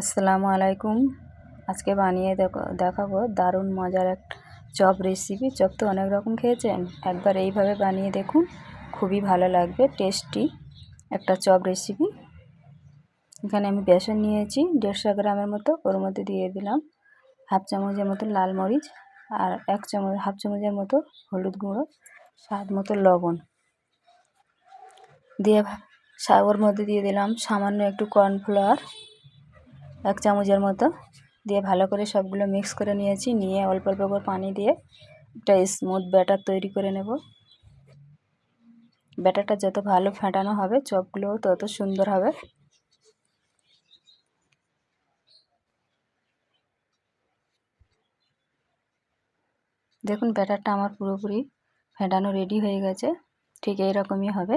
আসসালামু আলাইকুম। আজকে বানিয়ে দেখো দেখাবো দারুণ মজার এক চপ রেসিপি চপ তো অনেক রকম খেয়েছেন। একবার এইভাবে বানিয়ে দেখুন। খুবই ভালো লাগবে টেস্টি একটা চপ রেসিপি এখানে আমি বেসন নিয়েছি, দেড়শো গ্রামের মতো। ওর মধ্যে দিয়ে দিলাম হাফ চামচের মতো লাল মরিচ আর এক চামচ হাফ চামচের মতো হলুদ গুঁড়ো, স্বাদ মতো লবণ। দিয়ে ওর মধ্যে দিয়ে দিলাম সামান্য একটু কর্নফ্লাওয়ার এক চামচের মতো দিয়ে ভালো করে সবগুলো মিক্স করে নিয়েছি। নিয়ে অল্প অল্প করে পানি দিয়ে একটা স্মুথ ব্যাটার তৈরি করে নেব। ব্যাটারটা যত ভালো ফেটানো হবে চপগুলো তত সুন্দর হবে। দেখুন, ব্যাটারটা আমার পুরোপুরি ফেটানো রেডি হয়ে গেছে। ঠিক এইরকমই হবে।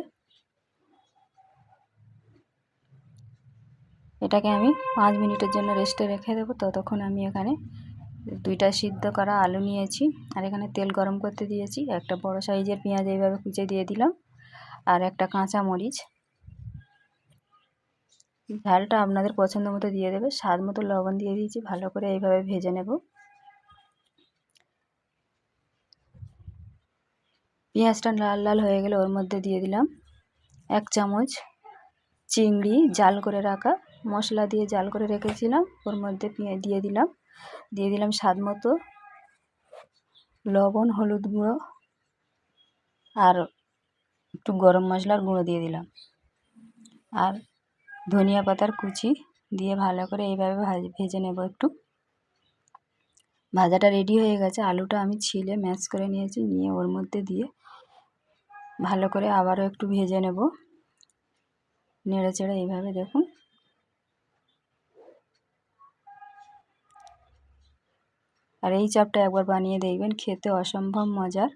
এটাকে আমি পাঁচ মিনিটের জন্য রেস্টে রেখে দেবো। ততক্ষণ আমি এখানে দুইটা সিদ্ধ করা আলু নিয়েছি আর এখানে তেল গরম করতে দিয়েছি। একটা বড় সাইজের পেঁয়াজ এইভাবে কুচে দিয়ে দিলাম আর একটা কাঁচা মরিচ। ঝালটা আপনাদের পছন্দ মতো দিয়ে দেবে। স্বাদ মতো লবণ দিয়ে দিয়েছি, ভালো করে এইভাবে ভেজে নেব। পেঁয়াজটা লাল লাল হয়ে গেলে ওর মধ্যে দিয়ে দিলাম এক চামচ চিংড়ি জাল করে রাখা মশলা দিয়ে জাল করে রেখেছিলাম, ওর মধ্যে পেঁয়াজ দিয়ে দিলাম। দিয়ে দিলাম স্বাদ মতো লবণ, হলুদ গুঁড়ো আর একটু গরম মশলার গুঁড়ো দিয়ে দিলাম। আর ধনিয়া পাতার কুচি দিয়ে ভালো করে এইভাবে ভেজে নেব একটু। ভাজাটা রেডি হয়ে গেছে। আলুটা আমি ছিলে ম্যাশ করে নিয়েছি, নিয়ে ওর মধ্যে দিয়ে ভালো করে আবারও একটু ভেজে নেব। নেড়ে চেড়ে এইভাবে দেখুন। আর এই চাপটা একবার বানিয়ে দেখবেন, খেতে অসম্ভব মজার।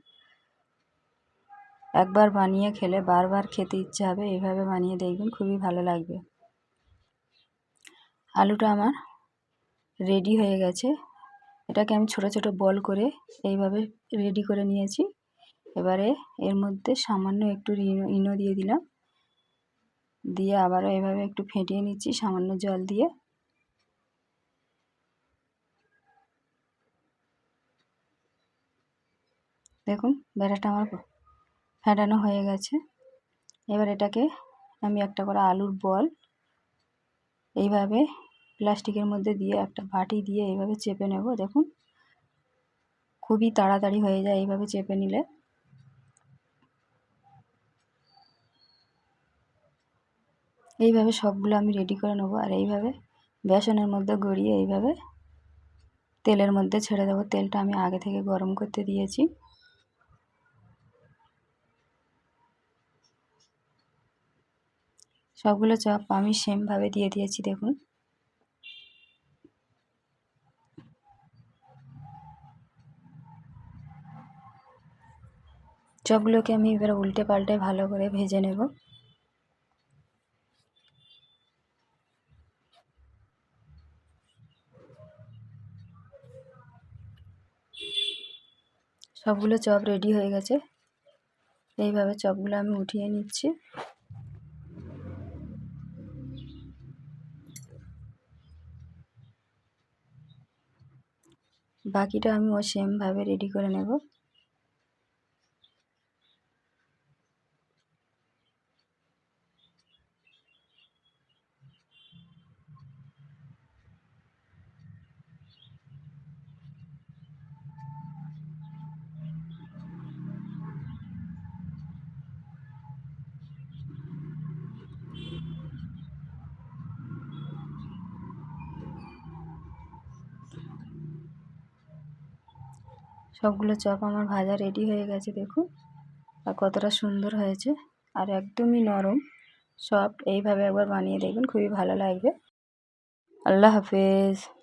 একবার বানিয়ে খেলে বারবার খেতে ইচ্ছে হবে এইভাবে বানিয়ে দেখবেন খুবই ভালো লাগবে। আলুটা আমার রেডি হয়ে গেছে। এটাকে আমি ছোট ছোট বল করে এইভাবে রেডি করে নিয়েছি। এবারে এর মধ্যে সামান্য একটু ইনো ইনো দিয়ে দিলাম। দিয়ে আবারও এভাবে একটু ফেটিয়ে নিচ্ছি, সামান্য জল দিয়ে। দেখুন ব্যাটাটা আমার ফেটানো হয়ে গেছে। এবার এটাকে আমি একটা করে আলুর বল এইভাবে প্লাস্টিকের মধ্যে দিয়ে একটা বাটি দিয়ে এইভাবে চেপে নেব, দেখুন। খুবই তাড়াতাড়ি হয়ে যায় এইভাবে চেপে নিলে। এইভাবে সবগুলো আমি রেডি করে নেব আর এইভাবে বেসনের মধ্যে গড়িয়ে এইভাবে তেলের মধ্যে ছেড়ে দেবো। তেলটা আমি আগে থেকে গরম করতে দিয়েছি। সবগুলো চপ আমি সেমভাবে দিয়ে দিয়েছি, দেখুন। চপগুলোকে আমি এবার উল্টে পাল্টে ভালো করে ভেজে নেব। সবগুলো চপ রেডি হয়ে গেছে। এইভাবে চপগুলো আমি উঠিয়ে নিচ্ছি। বাকিটা আমি ও সেমভাবে রেডি করে নেব। সবগুলো চপ আমার ভাজা রেডি হয়ে গেছে, দেখুন। আর কতটা সুন্দর হয়েছে। আর একদমই নরম। সফট এইভাবে একবার বানিয়ে দেখবেন, খুবই ভালো লাগবে। আল্লাহ হাফেজ।